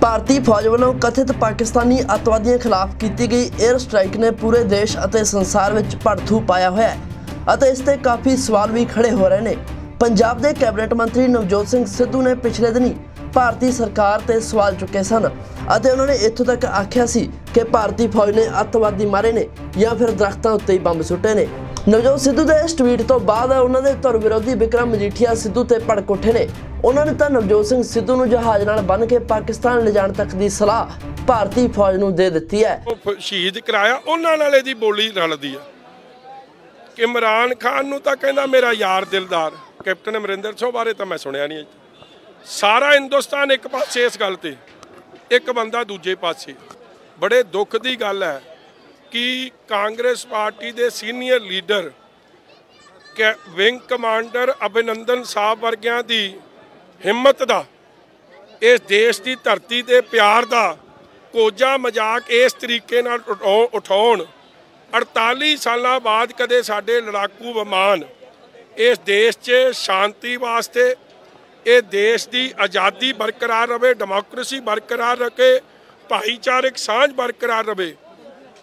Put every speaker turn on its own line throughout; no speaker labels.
ਭਾਰਤੀ ਫੌਜ ਵੱਲੋਂ ਕਥਿਤ ਪਾਕਿਸਤਾਨੀ ਅੱਤਵਾਦੀਆਂ ਖਿਲਾਫ ਕੀਤੀ ਗਈ 에ਅਰ ਸਟ੍ਰਾਈਕ ਨੇ ਪੂਰੇ ਦੇਸ਼ ਅਤੇ ਸੰਸਾਰ ਵਿੱਚ ਭੜਥੂ ਪਾਇਆ ਹੋਇਆ ਹੈ ਅਤੇ ਇਸ ਤੇ ਕਾਫੀ ਸਵਾਲ ਵੀ ਖੜੇ ਹੋ ਰਹੇ ਨੇ। ਪੰਜਾਬ ਦੇ ਕੈਬਨਿਟ ਮੰਤਰੀ ਨਵਜੋਤ ਸਿੰਘ ਸਿੱਧੂ ਨੇ ਪਿਛਲੇ ਦਿਨੀ ਭਾਰਤੀ ਸਰਕਾਰ ਤੇ ਸਵਾਲ ਚੁੱਕੇ ਸਨ ਅਤੇ ਉਹਨਾਂ ਨੇ ਇੱਥੋਂ ਤੱਕ ਆਖਿਆ ਸੀ ਕਿ ਭਾਰਤੀ ਫੌਜ ਨੇ ਅੱਤਵਾਦੀ ਮਾਰੇ ਨੇ ਜਾਂ ਫਿਰ ਦਰਖਤਾਂ ਉੱਤੇ ਹੀ ਬੰਬ ਸੁੱਟੇ ਨੇ। ਨਵਜੋਤ ਸਿੱਧੂ ਦੇ ਇਸ ਟਵੀਟ ਤੋਂ ਬਾਅਦ ਉਹਨਾਂ ਦੇ ਧੁਰ ਵਿਰੋਧੀ ਵਿਕਰਮ ਮਜੀਠੀਆ ਸਿੱਧੂ ਤੇ ਭੜਕ ਉੱਠੇ ਨੇ। ਉਹਨਾਂ ਨੇ ਤਾਂ ਨਵਜੋਤ ਸਿੰਘ ਸਿੱਧੂ ਨੂੰ ਜਹਾਜ਼ ਨਾਲ ਬੰਨ੍ਹ ਕੇ ਪਾਕਿਸਤਾਨ ਲਿਜਾਣ ਤੱਕ ਦੀ ਸਲਾਹ ਭਾਰਤੀ ਫੌਜ ਨੂੰ ਦੇ ਦਿੱਤੀ ਹੈ।
ਸ਼ਹੀਦ ਕਰਾਇਆ, ਉਹਨਾਂ ਨਾਲ ਇਹਦੀ ਬੋਲੀ ਰਲਦੀ ਆ। ਇਮਰਾਨ ਖਾਨ ਨੂੰ ਤਾਂ ਕਹਿੰਦਾ ਮੇਰਾ ਯਾਰ ਦਿਲਦਾਰ, ਕੈਪਟਨ ਅਮਰਿੰਦਰ ਸਿੰਘ ਬਾਰੇ ਤਾਂ ਮੈਂ ਸੁਣਿਆ ਨਹੀਂ ਸਾਰਾ ਹਿੰਦੁਸਤਾਨ ਇੱਕ ਪਾਸੇ ਇਸ ਗੱਲ ਤੇ, ਇੱਕ ਬੰਦਾ ਦੂਜੇ ਪਾਸੇ। ਬੜੇ ਦੁੱਖ ਦੀ ਗੱਲ ਹੈ ਕਿ ਕਾਂਗਰਸ ਪਾਰਟੀ ਦੇ ਸੀਨੀਅਰ ਲੀਡਰ ਕੈ- ਵਿੰਗ ਕਮਾਂਡਰ ਅਭਿਨੰਦਨ ਸਾਹਿਬ ਵਰਗਿਆਂ ਦੀ ਹਿੰਮਤ ਦਾ, ਇਸ ਦੇਸ਼ ਦੀ ਧਰਤੀ ਤੇ ਪਿਆਰ ਦਾ ਕੋਜਾ ਮਜ਼ਾਕ ਇਸ ਤਰੀਕੇ ਨਾਲ ਉਠਾਉ- ਉਠਾਉਣ 48 ਸਾਲਾਂ ਬਾਅਦ ਕਦੇ ਸਾਡੇ ਲੜਾਕੂ ਵਿਮਾਨ ਇਸ ਦੇਸ਼ 'ਚ ਸ਼ਾਂਤੀ ਵਾਸਤੇ ਇਹ ਦੇਸ਼ ਦੀ ਆਜ਼ਾਦੀ ਬਰਕਰਾਰ ਰਵੇ ਡੈਮੋਕ੍ਰੇਸੀ ਬਰਕਰਾਰ ਰੱਖੇ, ਭਾਈਚਾਰਕ ਸਾਂਝ ਬਰਕਰਾਰ ਰਵੇ।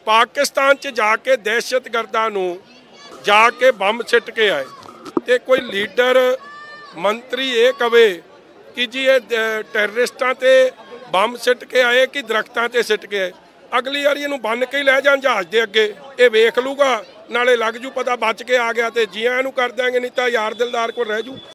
ਪਾਕਿਸਤਾਨ 'ਚ ਜਾ ਕੇ ਦਹਿਸ਼ਤਗਰਦਾਂ ਨੂੰ ਜਾ ਕੇ ਬੰਬ ਸਿੱਟ ਕੇ ਆਏ। ਤੇ ਕੋਈ ਲੀਡਰ, ਮੰਤਰੀ ਇਹ ਕਵੇ ਕਿ ਜੀ ਇਹ ਦ- ਟੈਰਰਿਸਟਾਂ ਤੇ ਬੰਬ ਸਿੱਟ ਕੇ ਆਏ ਕਿ ਦਰਖਤਾਂ ਤੇ ਸਿੱਟ ਕੇ ਆਏ? ਅਗਲੀ ਵਾਰੀ ਇਹਨੂੰ ਬੰਨ ਕੇ ਹੀ ਲੈ ਜਾਣ ਜਹਾਜ਼ ਦੇ ਅੱਗੇ। ਇਹ ਵੇਖ ਲੂਗਾ, ਨਾਲੇ ਲੱਗ ਜੂ ਪਤਾ ਬਚ ਕੇ ਆ ਗਿਆ ਤੇ ਜੀਆਂ ਨੂੰ ਕਰ ਦਾਂਗੇ ਨਹੀਂ ਤਾਂ ਯਾਰ ਦਿਲਦਾਰ ਕੋਲ ਰਹਿ ਜੂ।